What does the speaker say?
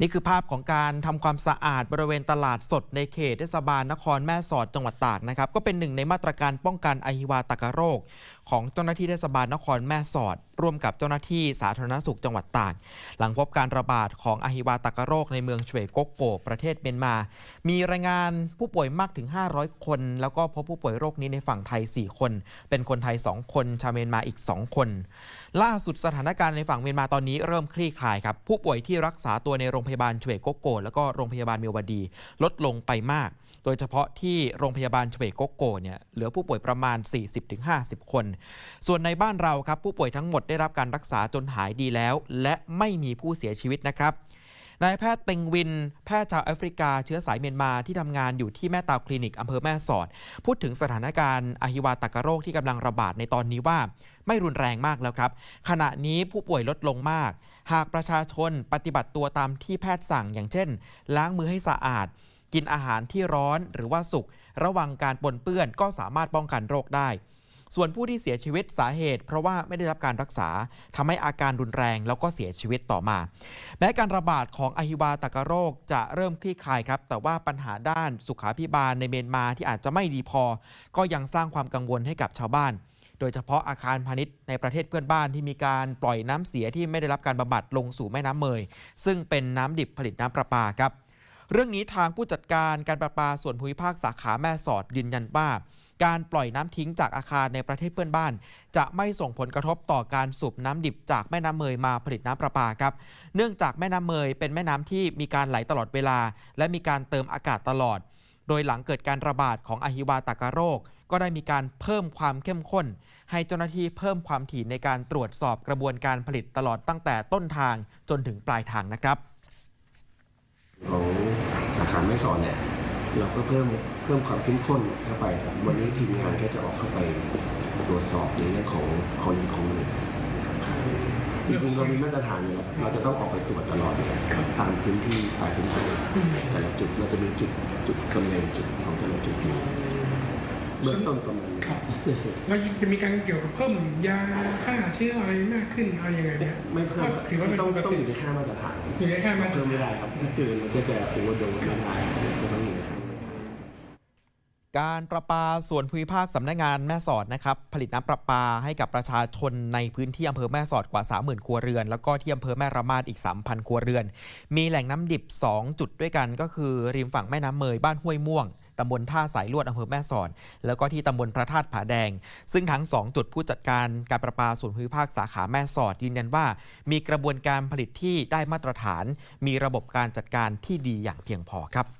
นี่คือภาพของการทำความสะอาดบริเวณตลาดสดในเขตเทศบาลนครแม่สอดจังหวัดตากนะครับ ก็เป็นหนึ่งในมาตรการป้องกันอหิวาตกโรค ของเจ้าหน้าที่เทศบาลนครแม่สอด ร่วมกับเจ้าหน้าที่สาธารณสุขจังหวัดตากหลังพบการระบาดของอหิวาตกโรคในเมืองเฉวโกโก ประเทศเมียนมา มีรายงานผู้ป่วยมากถึง 500 คน แล้วก็พบผู้ป่วยโรคนี้ในฝั่งไทย 4 คน เป็นคนไทย 2 คน ชาวเมียนมาอีก 2 คน ล่าสุดสถานการณ์ในฝั่งเมียนมาตอนนี้เริ่มคลี่คลายครับผู้ป่วยที่รักษาตัวในโรงพยาบาลเฉวโกโก แล้วก็โรงพยาบาลเมียวดี ลดลงไปมาก ยเฉพาะที่โรงพยาบาลเฉวยโกโกเนี่ยเหลือผู้ป่วยประมาณ 40-50 คน ส่วนในบ้านเราครับผู้ป่วยทั้งหมดได้รับการรักษาจนหายดีแล้ว และไม่มีผู้เสียชีวิตนะครับนายแพทย์เต็งวิน แพทย์ชาวแอฟริกาเชื้อสายเมียนมาที่ทำงานอยู่ที่แม่ตาวคลินิกอำเภอแม่สอด พูดถึงสถานการณ์อหิวาตกโรคที่กำลังระบาดในตอนนี้ว่า ไม่รุนแรงมากแล้วครับ ขณะนี้ผู้ป่วยลดลงมาก หากประชาชนปฏิบัติตัวตามที่แพทย์สั่งอย่างเช่น ล้างมือให้สะอาด กินอาหารที่ร้อนหรือว่าสุกระวังการปนเปื้อนก็สามารถป้องกันโรคได้ ส่วนผู้ที่เสียชีวิตสาเหตุ เพราะว่าไม่ได้รับการรักษาทำให้อาการรุนแรงแล้วก็เสียชีวิตต่อมา แม้การระบาดของอหิวาตกโรคจะเริ่มคลี่คลายครับ แต่ว่าปัญหาด้านสุขาพิบาลในเมียนมาที่อาจจะไม่ดีพอ ก็ยังสร้างความกังวลให้กับชาวบ้านโดยเฉพาะอาคารพาณิชย์ในประเทศเพื่อนบ้านที่มีการปล่อยน้ำเสียที่ไม่ได้รับการบำบัดลงสู่แม่น้ำเมย ซึ่งเป็นน้ำดิบผลิตน้ำประปาครับ เรื่องนี้ทางผู้จัดการการประปาส่วนภูมิภาคสาขาแม่สอดยืนยันว่าการปล่อยน้ำทิ้งจากอาคารในประเทศเพื่อนบ้าน จะไม่ส่งผลกระทบต่อการสูบน้ำดิบจากแม่น้ำเมยมาผลิตน้ำประปาครับ เนื่องจากแม่น้ำเมยเป็นแม่น้ำที่มีการไหลตลอดเวลา และมีการเติมอากาศตลอด โดยหลังเกิดการระบาดของอหิวาตากโรค ก็ได้มีการเพิ่มความเข้มข้น ให้เจ้าหน้าที่เพิ่มความถี่ในการตรวจสอบกระบวนการผลิตตลอดตั้งแต่ต้นทางจนถึงปลายทางนะครับารไม่สอนเนี่ยเราก็เพิ่มเพิ่มความเข้มข้นเข้าไปครับวันนี้ทีมงานก็จะออกเข้าไปตรวจสอบในเรื่องของคนของหนึ่งจริงๆเรามีมาตรฐานอยู่แล้วเราจะต้องออกไปตรวจตลอดนะครับตามพื้นที่ป่าสินค้าแต่ละจุดเราจะมีจุดจุดกำเนิดจุดของแต่ละจุดอยู่ เบื้องต้นประมาณนี้ครับแล้วจะมีการเกี่ยวกับเพิ่มยาฆ่าเชื้ออะไรมากขึ้นอะไรยังไงเนี่ยไม่เพิ่มก็ถือว่าเป็นต้องปกต้องติอยู่ในค่ามาตรฐานอยู่ในค่ามาตรเพิ่มฐาไม่นได้ครับถ้าเกินมันก็จะโอเวอร์โดสไม่ได้ก็ต้องอยู่ในค่ามาตรฐาน การประปาส่วนภูมิภาคสำนักงานแม่สอดนะครับ ผลิตน้ำประปาให้กับประชาชนในพื้นที่อำเภอแม่สอดกว่า 30,000 ครัวเรือน แล้วก็ที่อำเภอแม่ระมาดอีก 3,000 ครัวเรือน มีแหล่งน้ำดิบ 2 จุดด้วยกันก็คือ ริมฝั่งแม่น้ำเมยบ้านห้วยม่วง ตำบลท่าสายลวดอำเภอแม่สอด แล้วก็ที่ตำบลพระธาตุผาแดง ซึ่งทั้ง 2 จุดผู้จัดการการประปาส่วนภูมิภาคสาขาแม่สอดยืนยันว่า มีกระบวนการผลิตที่ได้มาตรฐาน มีระบบการจัดการที่ดีอย่างเพียงพอครับ